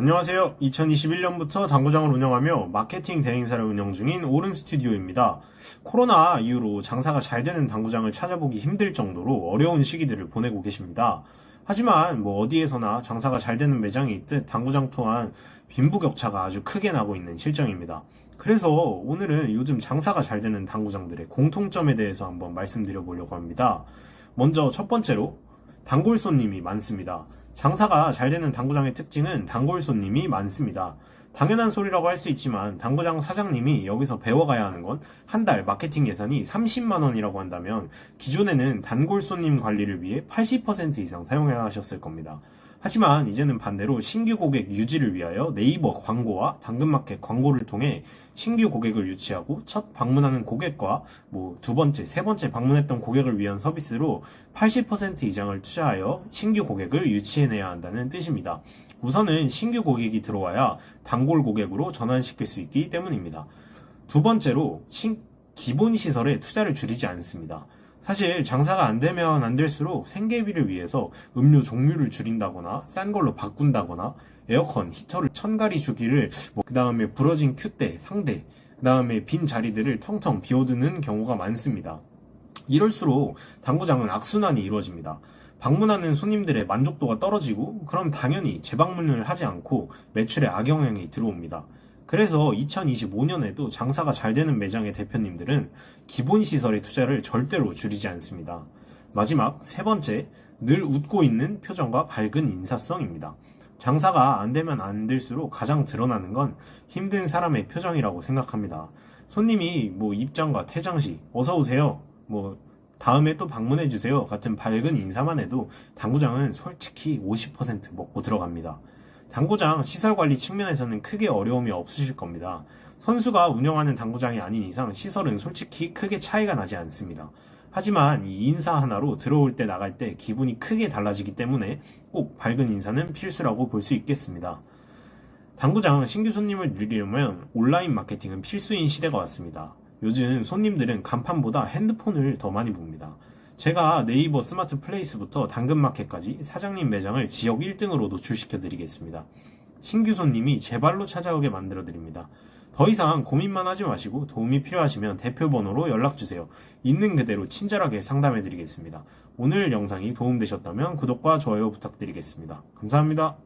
안녕하세요. 2021년부터 당구장을 운영하며 마케팅 대행사를 운영 중인 오름 스튜디오입니다. 코로나 이후로 장사가 잘 되는 당구장을 찾아보기 힘들 정도로 어려운 시기들을 보내고 계십니다. 하지만 뭐 어디에서나 장사가 잘 되는 매장이 있듯 당구장 또한 빈부격차가 아주 크게 나고 있는 실정입니다. 그래서 오늘은 요즘 장사가 잘 되는 당구장들의 공통점에 대해서 한번 말씀드려 보려고 합니다. 먼저 첫 번째로 단골 손님이 많습니다. 장사가 잘 되는 당구장의 특징은 단골 손님이 많습니다. 당연한 소리라고 할 수 있지만 당구장 사장님이 여기서 배워가야 하는 건 한 달 마케팅 예산이 30만 원이라고 한다면 기존에는 단골 손님 관리를 위해 80% 이상 사용해야 하셨을 겁니다. 하지만 이제는 반대로 신규 고객 유지를 위하여 네이버 광고와 당근마켓 광고를 통해 신규 고객을 유치하고 첫 방문하는 고객과 뭐 두 번째, 세 번째 방문했던 고객을 위한 서비스로 80% 이상을 투자하여 신규 고객을 유치해내야 한다는 뜻입니다. 우선은 신규 고객이 들어와야 단골 고객으로 전환시킬 수 있기 때문입니다. 두 번째로 신- 기본 시설에 투자를 줄이지 않습니다. 사실 장사가 안 되면 안 될수록 생계비를 위해서 음료 종류를 줄인다거나 싼 걸로 바꾼다거나 에어컨, 히터를 천가리 주기를 뭐 그 다음에 부러진 큐대, 상대, 그 다음에 빈 자리들을 텅텅 비워두는 경우가 많습니다. 이럴수록 당구장은 악순환이 이루어집니다. 방문하는 손님들의 만족도가 떨어지고 그럼 당연히 재방문을 하지 않고 매출에 악영향이 들어옵니다. 그래서 2025년에도 장사가 잘 되는 매장의 대표님들은 기본 시설의 투자를 절대로 줄이지 않습니다. 마지막 세 번째, 늘 웃고 있는 표정과 밝은 인사성입니다. 장사가 안 되면 안 될수록 가장 드러나는 건 힘든 사람의 표정이라고 생각합니다. 손님이 뭐 입장과 퇴장 시 어서 오세요. 뭐 다음에 또 방문해 주세요. 같은 밝은 인사만 해도 당구장은 솔직히 50% 먹고 들어갑니다. 당구장 시설 관리 측면에서는 크게 어려움이 없으실 겁니다. 선수가 운영하는 당구장이 아닌 이상 시설은 솔직히 크게 차이가 나지 않습니다. 하지만 이 인사 하나로 들어올 때 나갈 때 기분이 크게 달라지기 때문에 꼭 밝은 인사는 필수라고 볼 수 있겠습니다. 당구장 신규 손님을 늘리려면 온라인 마케팅은 필수인 시대가 왔습니다. 요즘 손님들은 간판보다 핸드폰을 더 많이 봅니다. 제가 네이버 스마트 플레이스부터 당근마켓까지 사장님 매장을 지역 1등으로 노출시켜 드리겠습니다. 신규 손님이 제 발로 찾아오게 만들어 드립니다. 더 이상 고민만 하지 마시고 도움이 필요하시면 대표 번호로 연락 주세요. 있는 그대로 친절하게 상담해 드리겠습니다. 오늘 영상이 도움되셨다면 구독과 좋아요 부탁드리겠습니다. 감사합니다.